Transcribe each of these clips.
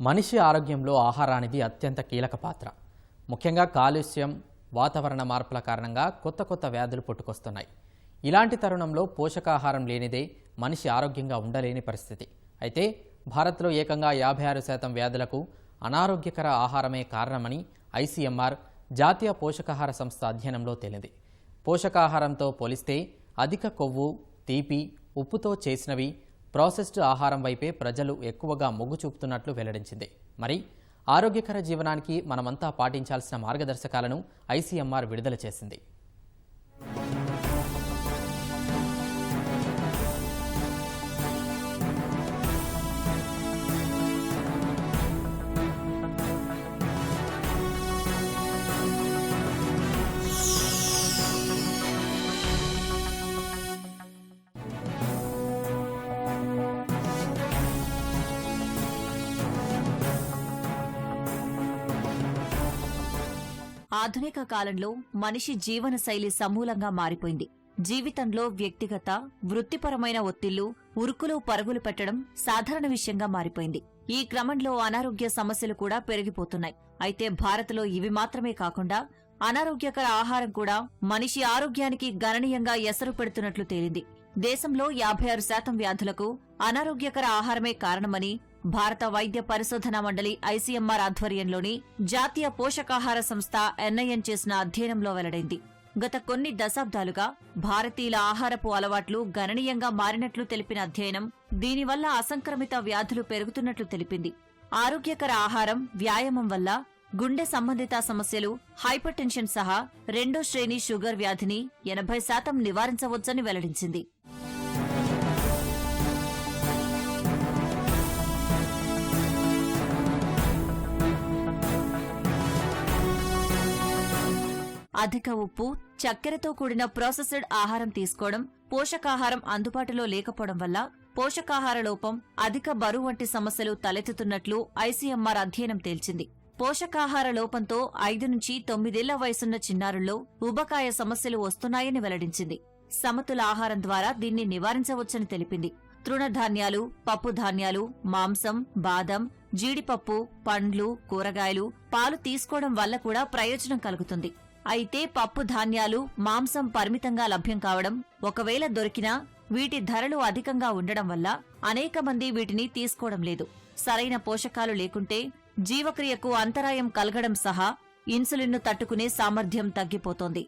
మనిషి ఆరోగ్యంలో ఆహారానికి అత్యంత కీలక పాత్ర. ముఖ్యంగా కాలుష్యం వాతావరణ మార్పుల కారణంగా కొత్త కొత్త వ్యాధులు పుట్టుకొస్తున్నాయి. ఇలాంటి తరుణంలో పోషకాహారం లేనిదే మనిషి ఆరోగ్యంగా ఉండలేని పరిస్థితి. అయితే భారత్లో ఏకంగా యాభై ఆరు శాతం వ్యాధులకు అనారోగ్యకర ఆహారమే కారణమని ఐసీఎంఆర్ జాతీయ పోషకాహార సంస్థ అధ్యయనంలో తేలింది. పోషకాహారంతో పోలిస్తే అధిక కొవ్వు తీపి ఉప్పుతో చేసినవి ప్రాసెస్డ్ ఆహారం వైపే ప్రజలు ఎక్కువగా మొగ్గు చూపుతున్నట్లు వెల్లడించింది. మరి ఆరోగ్యకర జీవనానికి మనమంతా పాటించాల్సిన మార్గదర్శకాలను ఐసీఎంఆర్ విడుదల చేసింది. ఆధునిక కాలంలో మనిషి జీవనశైలి సమూలంగా మారిపోయింది. జీవితంలో వ్యక్తిగత వృత్తిపరమైన ఒత్తిళ్ళు ఉరుకులు పరుగులు పెట్టడం సాధారణ విషయంగా మారిపోయింది. ఈ క్రమంలో అనారోగ్య సమస్యలు కూడా పెరిగిపోతున్నాయి. అయితే భారత్లో ఇవి మాత్రమే కాకుండా అనారోగ్యకర ఆహారం కూడా మనిషి ఆరోగ్యానికి గణనీయంగా ఎసరు పెడుతున్నట్లు తేలింది. దేశంలో యాభై ఆరు శాతం వ్యాధులకు అనారోగ్యకర ఆహారమే కారణమని భారత వైద్య పరిశోధనా మండలి ఐసీఎంఆర్ ఆధ్వర్యంలోని జాతీయ పోషకాహార సంస్థ ఎన్ఐఎన్ చేసిన అధ్యయనంలో వెల్లడైంది. గత కొన్ని దశాబ్దాలుగా భారతీయుల ఆహారపు అలవాట్లు గణనీయంగా మారినట్లు తెలిపిన అధ్యయనం దీనివల్ల అసంక్రమిత వ్యాధులు పెరుగుతున్నట్లు తెలిపింది. ఆరోగ్యకర ఆహారం వ్యాయామం వల్ల గుండె సంబంధిత సమస్యలు హైపర్ టెన్షన్ సహా రెండో శ్రేణి షుగర్ వ్యాధిని ఎనభై శాతం నివారించవచ్చని వెల్లడించింది. అధిక ఉప్పు చక్కెరతో కూడిన ప్రాసెస్డ్ ఆహారం తీసుకోవడం పోషకాహారం అందుబాటులో లేకపోవడం వల్ల పోషకాహార లోపం అధిక బరువు వంటి సమస్యలు తలెత్తుతున్నట్లు ఐసీఎంఆర్ అధ్యయనం తేల్చింది. పోషకాహార లోపంతో ఐదు నుంచి తొమ్మిదేళ్ళ వయసున్న చిన్నారుల్లో ఉబకాయ సమస్యలు వస్తున్నాయని వెల్లడించింది. సమతుల ఆహారం ద్వారా దీన్ని నివారించవచ్చని తెలిపింది. తృణధాన్యాలు పప్పుధాన్యాలు మాంసం బాదం జీడిపప్పు పండ్లు కూరగాయలు పాలు తీసుకోవడం వల్ల కూడా ప్రయోజనం కలుగుతుంది. అయితే పప్పు ధాన్యాలు మాంసం పరిమితంగా లభ్యం కావడం ఒకవేళ దొరికినా వీటి ధరలు అధికంగా ఉండడం వల్ల అనేక మంది వీటిని తీసుకోవడం లేదు. సరైన పోషకాలు లేకుంటే జీవక్రియకు అంతరాయం కలగడం సహా ఇన్సులిన్ను తట్టుకునే సామర్థ్యం తగ్గిపోతోంది.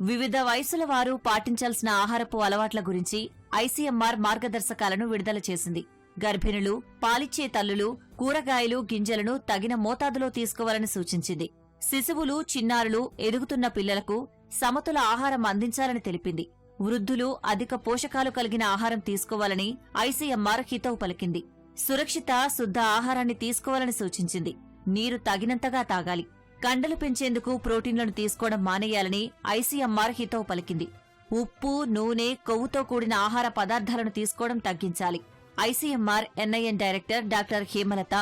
వివిధ వయసుల వారు పాటించాల్సిన ఆహారపు అలవాట్ల గురించి ఐసీఎంఆర్ మార్గదర్శకాలను విడుదల చేసింది. గర్భిణులు పాలిచ్చే తల్లులు కూరగాయలు గింజలను తగిన మోతాదులో తీసుకోవాలని సూచించింది. శిశువులు చిన్నారులు ఎదుగుతున్న పిల్లలకు సమతుల ఆహారం అందించాలని తెలిపింది. వృద్ధులు అధిక పోషకాలు కలిగిన ఆహారం తీసుకోవాలని ఐసీఎంఆర్ హితవు పలికింది. సురక్షిత శుద్ధ ఆహారాన్ని తీసుకోవాలని సూచించింది. నీరు తగినంతగా తాగాలి. కండలు పెంచేందుకు ప్రోటీన్లను తీసుకోవడం మానేయాలని ఐసీఎంఆర్ హితవు పలికింది. ఉప్పు నూనె కొవ్వుతో కూడిన ఆహార పదార్థాలను తీసుకోవడం తగ్గించాలి. ICMR NIN director doctor Hemalatha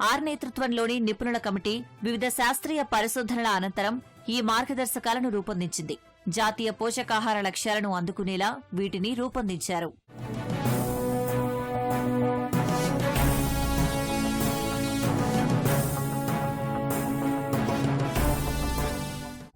R నేతృత్వంలోని నిపుణుల కమిటీ వివిధ శాస్త్రీయ పరిశోధనల అనంతరం ఈ మార్గదర్శకాలను రూపొందించింది. జాతీయ పోషకాహార లక్ష్యాలను అందుకునేలా వీటిని రూపొందించారు.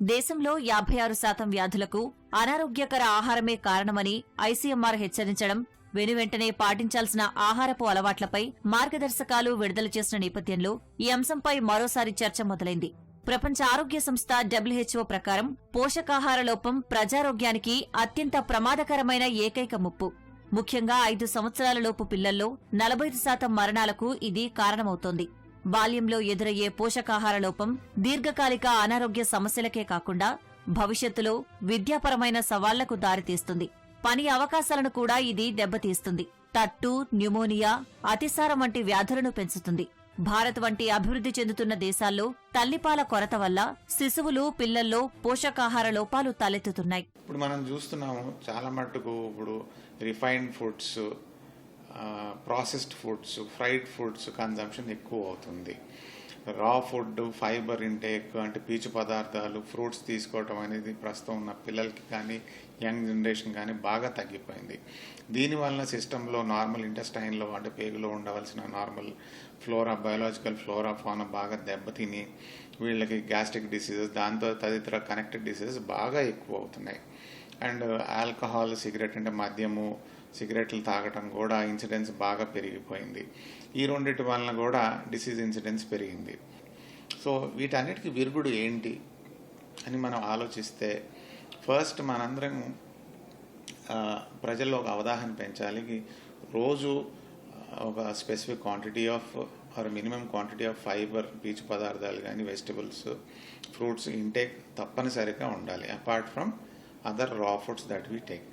దేశంలో యాభై ఆరు శాతం వ్యాధులకు అనారోగ్యకర ఆహారమే కారణమని ఐసీఎంఆర్ హెచ్చరించడం వెనువెంటనే పాటించాల్సిన ఆహారపు అలవాట్లపై మార్గదర్శకాలు విడుదల చేసిన నేపథ్యంలో ఈ అంశంపై మరోసారి చర్చ మొదలైంది. ప్రపంచ ఆరోగ్య సంస్థ డబ్ల్యూహెచ్ఓ ప్రకారం పోషకాహార లోపం ప్రజారోగ్యానికి అత్యంత ప్రమాదకరమైన ఏకైక ముప్పు. ముఖ్యంగా ఐదు సంవత్సరాలలోపు పిల్లల్లో నలభై శాతం మరణాలకు ఇది కారణమవుతోంది. బాల్యంలో ఎదురయ్యే పోషకాహార లోపం దీర్ఘకాలిక అనారోగ్య సమస్యలకే కాకుండా భవిష్యత్తులో విద్యాపరమైన సవాళ్ళకు దారితీస్తుంది. పని అవకాశాలను కూడా ఇది దెబ్బతీస్తుంది. తట్టు న్యూమోనియా అతిసారం వంటి వ్యాధులను పెంచుతుంది. భారత్ వంటి అభివృద్ధి చెందుతున్న దేశాల్లో తల్లిపాల కొరత వల్ల శిశువులు పిల్లల్లో పోషకాహార లోపాలు తలెత్తుతున్నాయి. ఇప్పుడు మనం చూస్తున్నాము చాలా మటుకు ఇప్పుడు refined foods processed foods fried foods consumption ఎక్కువ అవుతుంది. రా ఫుడ్ ఫైబర్ ఇంటేక్ అంటే పీచు పదార్థాలు ఫ్రూట్స్ తీసుకోవటం అనేది ప్రస్తుతం ఉన్న పిల్లలకి కానీ యంగ్ జనరేషన్ కానీ బాగా తగ్గిపోయింది. దీని వలన సిస్టంలో నార్మల్ ఇంటెస్టైన్లో అంటే పేగులో ఉండవలసిన normal flora biological flora fauna బాగా దెబ్బతిని వీళ్ళకి గ్యాస్ట్రిక్ డిసీజెస్ దాంతో తదితర కనెక్టెడ్ డిసీజెస్ బాగా ఎక్కువ అవుతున్నాయి అండ్ ఆల్కహాల్ సిగరెట్ అంటే మద్యము సిగరెట్లు తాగటం కూడా ఇన్సిడెన్స్ బాగా పెరిగిపోయింది. ఈ రెండిటి వలన కూడా డిసీజ్ ఇన్సిడెన్స్ పెరిగింది. సో వీటన్నిటికీ విరుగుడు ఏంటి అని మనం ఆలోచిస్తే ఫస్ట్ మనందరం ప్రజల్లో ఒక అవగాహన పెంచాలి. రోజు ఒక specific quantity of or minimum quantity of fibre పీచు పదార్థాలు కానీ వెజిటబుల్స్ ఫ్రూట్స్ ఇంటేక్ తప్పనిసరిగా ఉండాలి. Apart from other raw foods that we take.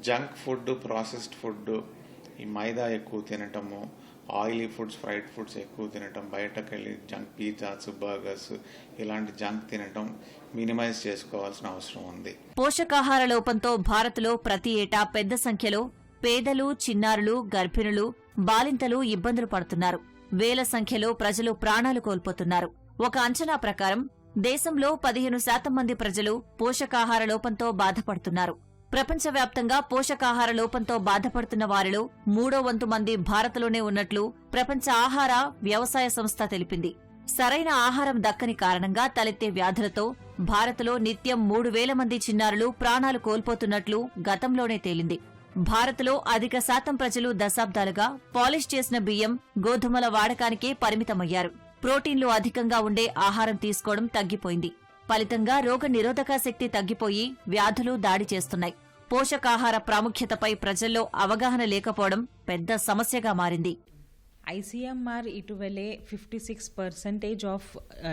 Junk food processed food ఈ మైదా ఎక్కువ తినటము ఆయిలీ ఫుడ్స్ ఫ్రైడ్ ఫుడ్స్ ఎక్కువ తినటం బయటకు వెళ్ళి జంక్ పిజ్జాస్ బర్గర్స్ ఇలాంటి జంక్ తినటం మినిమైజ్ చేసుకోవాల్సిన అవసరం ఉంది. పోషకాహార లోపంతో భారత్లో ప్రతి ఏటా పెద్ద సంఖ్యలో పేదలు చిన్నారులు గర్భిణులు బాలింతలు ఇబ్బందులు పడుతున్నారు. వేల సంఖ్యలో ప్రజలు ప్రాణాలు కోల్పోతున్నారు. ఒక అంచనా ప్రకారం దేశంలో పదిహేను శాతం మంది ప్రజలు పోషకాహార లోపంతో బాధపడుతున్నారు. ప్రపంచవ్యాప్తంగా పోషకాహార లోపంతో బాధపడుతున్న వారిలో మూడో వంతు మంది భారత్లోనే ఉన్నట్లు ప్రపంచ ఆహార వ్యవసాయ సంస్థ తెలిపింది. సరైన ఆహారం దక్కని కారణంగా తలెత్తే వ్యాధులతో భారత్లో నిత్యం మూడు వేల మంది చిన్నారులు ప్రాణాలు కోల్పోతున్నట్లు గతంలోనే తేలింది. భారత్లో అధిక శాతం ప్రజలు దశాబ్దాలుగా పాలిష్ చేసిన బియ్యం గోధుమల వాడకానికే పరిమితమయ్యారు. ప్రోటీన్లు అధికంగా ఉండే ఆహారం తీసుకోవడం తగ్గిపోయింది. ఫలితంగా రోగ నిరోధక శక్తి తగ్గిపోయి వ్యాధులు దాడి చేస్తున్నాయి. పోషకాహార ప్రాముఖ్యతపై ప్రజల్లో అవగాహన లేకపోవడం పెద్ద సమస్యగా మారింది. ICMR ఇటువలే fifty six percentage of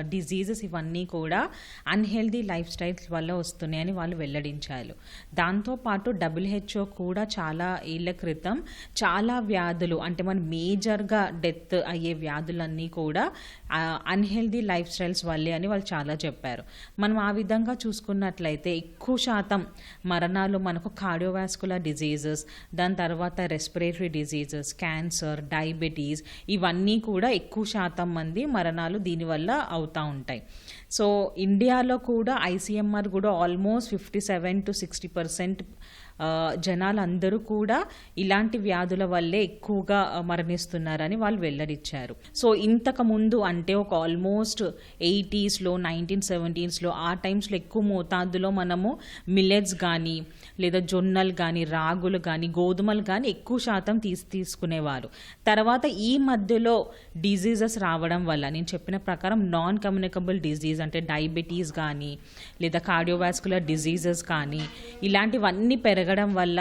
diseases ఇవన్నీ కూడా అన్హెల్దీ లైఫ్ స్టైల్స్ వల్ల వస్తున్నాయని వాళ్ళు వెల్లడించారు. దాంతోపాటు డబ్ల్యూహెచ్ఓ కూడా చాలా ఏళ్ళ క్రితం చాలా వ్యాధులు అంటే మన మేజర్గా డెత్ అయ్యే వ్యాధులన్నీ కూడా అన్హెల్దీ లైఫ్ స్టైల్స్ వల్లే అని వాళ్ళు చాలా చెప్పారు. మనం ఆ విధంగా చూసుకున్నట్లయితే ఎక్కువ శాతం మరణాలు మనకు కార్డియోవాస్కులర్ డిజీజెస్ దాని తర్వాత రెస్పిరేటరీ డిజీజెస్ క్యాన్సర్ డయాబెటీస్ ఇవన్నీ కూడా ఎక్కువ శాతం మంది మరణాలు దీనివల్ల అవుతూ ఉంటాయి. సో ఇండియాలో కూడా ఐసీఎంఆర్ కూడా almost fifty seven to sixty percent జనాలందరూ కూడా ఇలాంటి వ్యాధుల వల్లే ఎక్కువగా మరణిస్తున్నారని వాళ్ళు వెల్లడించారు. సో ఇంతకు ముందు అంటే ఒక ఆల్మోస్ట్ ఎయిటీస్లో నైన్టీన్ సెవెంటీన్స్లో ఆ టైమ్స్లో ఎక్కువ మోతాదులో మనము మిల్లెట్స్ కానీ లేదా జొన్నలు కానీ రాగులు కానీ గోధుమలు కానీ ఎక్కువ శాతం తీసి తీసుకునేవారు. తర్వాత ఈ మధ్యలో డిజీజెస్ రావడం వల్ల నేను చెప్పిన ప్రకారం నాన్ కమ్యూనికబుల్ డిజీజ్ అంటే డయాబెటీస్ కానీ లేదా కార్డియోవాస్కులర్ డిజీజెస్ కానీ ఇలాంటివన్నీ పెరగ పెరగడం వల్ల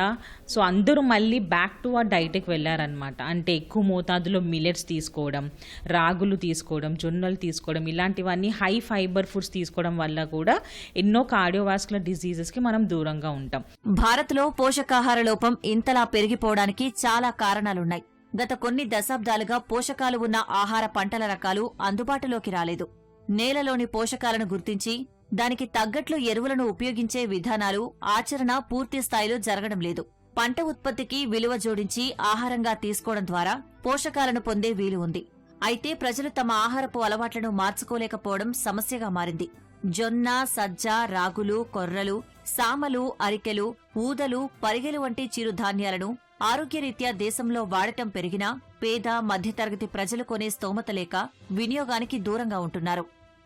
సో అందరూ మళ్ళీ బ్యాక్ టు ఆ డైట్కి వెళ్ళారనమాట అంటే ఎక్కువ మోతాదులో మిల్లెట్స్ తీసుకోవడం రాగులు తీసుకోవడం జొన్నలు తీసుకోవడం ఇలాంటివన్నీ హై ఫైబర్ ఫుడ్స్ తీసుకోవడం వల్ల కూడా ఎన్నో కార్డియోవాస్కులర్ డిజీజెస్కి మనం దూరంగా ఉంటాం. భారత్లో పోషకాహార లోపం ఇంతలా పెరిగిపోవడానికి చాలా కారణాలున్నాయి. గత కొన్ని దశాబ్దాలుగా పోషకాలు ఉన్న ఆహార పంటల రకాలు అందుబాటులోకి రాలేదు. నేలలోని పోషకాలను గుర్తించి దానికి తగ్గట్లు ఎరువులను ఉపయోగించే విధానాలు ఆచరణ పూర్తి స్థాయిలో జరగడం లేదు. పంట ఉత్పత్తికి విలువ జోడించి ఆహారంగా తీసుకోవడం ద్వారా పోషకాలను పొందే వీలు ఉంది. అయితే ప్రజలు తమ ఆహారపు అలవాట్లను మార్చుకోలేకపోవడం సమస్యగా మారింది. జొన్న సజ్జ రాగులు కొర్రలు సామలు అరికెలు ఊదలు పరిగెలు వంటి చిరుధాన్యాలను ఆరోగ్యరీత్యా దేశంలో వాడటం పెరిగినా పేద మధ్యతరగతి ప్రజలు కొనే స్తోమత లేక వినియోగానికి దూరంగా ఉంటున్నారు.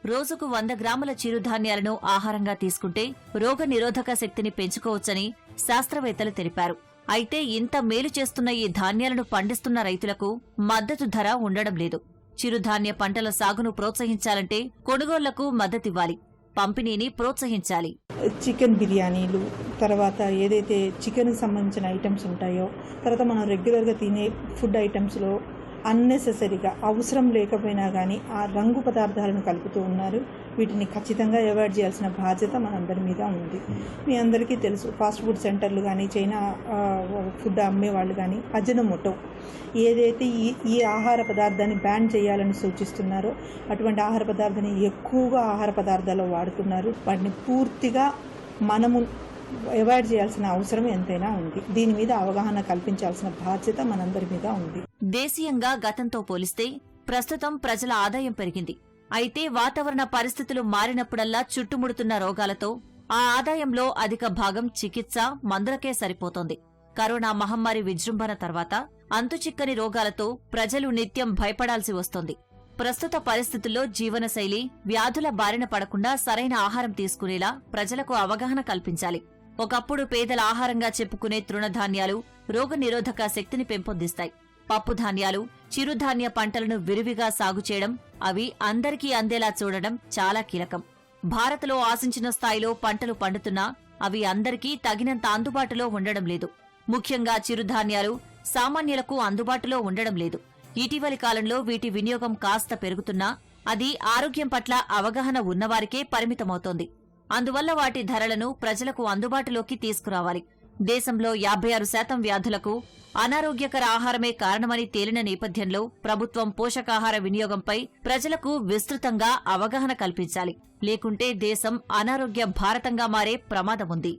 రోజుకు వంద గ్రాముల చిరుధాన్యాలను ఆహారంగా తీసుకుంటే రోగ నిరోధక శక్తిని పెంచుకోవచ్చని శాస్త్రవేత్తలు తెలిపారు. అయితే ఇంత మేలు చేస్తున్న ఈ ధాన్యాలను పండిస్తున్న రైతులకు మద్దతు ధర ఉండడం లేదు. చిరుధాన్య పంటల సాగును ప్రోత్సహించాలంటే కొనుగోళ్ళకు మద్దతివ్వాలి పంపిణీని ప్రోత్సహించాలి. చికెన్ బిర్యానీలు తర్వాత ఏదైతే చికెన్కి సంబంధించిన ఐటమ్స్ ఉంటాయో తర్వాత మనం రెగ్యులర్గా తినే ఫుడ్ ఐటమ్స్లో అన్నెసెసరీగా అవసరం లేకపోయినా కానీ ఆ రంగు పదార్థాలను కలుపుతూ ఉన్నారు. వీటిని ఖచ్చితంగా అవాయిడ్ చేయాల్సిన బాధ్యత మనందరి మీద ఉంది. మీ అందరికీ తెలుసు ఫాస్ట్ ఫుడ్ సెంటర్లు కానీ చైనా ఫుడ్ అమ్మే వాళ్ళు కానీ అజనమోటో ఏదైతే ఈ ఈ ఆహార పదార్థాన్ని బ్యాన్ చేయాలని సూచిస్తున్నారో అటువంటి ఆహార పదార్థాన్ని ఎక్కువగా ఆహార పదార్థాల్లో వాడుతున్నారు. వాటిని పూర్తిగా మనము అవాయిడ్ చేయాల్సిన అవసరం ఎంతైనా ఉంది. దీని మీద అవగాహన కల్పించాల్సిన బాధ్యత మనందరి మీద ఉంది. దేశీయంగా గతంతో పోలిస్తే ప్రస్తుతం ప్రజల ఆదాయం పెరిగింది. అయితే వాతావరణ పరిస్థితులు మారినప్పుడల్లా చుట్టుముడుతున్న రోగాలతో ఆ ఆదాయంలో అధిక భాగం చికిత్స మందులకే సరిపోతోంది. కరోనా మహమ్మారి విజృంభణ తర్వాత అంతుచిక్కని రోగాలతో ప్రజలు నిత్యం భయపడాల్సి వస్తోంది. ప్రస్తుత పరిస్థితుల్లో జీవనశైలి వ్యాధుల బారిన పడకుండా సరైన ఆహారం తీసుకునేలా ప్రజలకు అవగాహన కల్పించాలి. ఒకప్పుడు పేదల ఆహారంగా చెప్పుకునే తృణధాన్యాలు రోగనిరోధక శక్తిని పెంపొందిస్తాయి. పప్పు ధాన్యాలు చిరుధాన్య పంటలను విరివిగా సాగు చేయడం అవి అందరికీ అందేలా చూడడం చాలా కీలకం. భారత్లో ఆశించిన స్థాయిలో పంటలు పండుతున్నా అవి అందరికీ తగినంత అందుబాటులో ఉండడం లేదు. ముఖ్యంగా చిరుధాన్యాలు సామాన్యులకు అందుబాటులో ఉండడం లేదు. ఇటీవలి కాలంలో వీటి వినియోగం కాస్త పెరుగుతున్నా అది ఆరోగ్యం పట్ల అవగాహన ఉన్నవారికే పరిమితమవుతోంది. అందువల్ల వాటి ధరలను ప్రజలకు అందుబాటులోకి తీసుకురావాలి. దేశంలో యాభై ఆరు శాతం వ్యాధులకు అనారోగ్యకర ఆహారమే కారణమని తేలిన నేపథ్యంలో ప్రభుత్వం పోషకాహార వినియోగంపై ప్రజలకు విస్తృతంగా అవగాహన కల్పించాలి. లేకుంటే దేశం అనారోగ్య భారతంగా మారే ప్రమాదముంది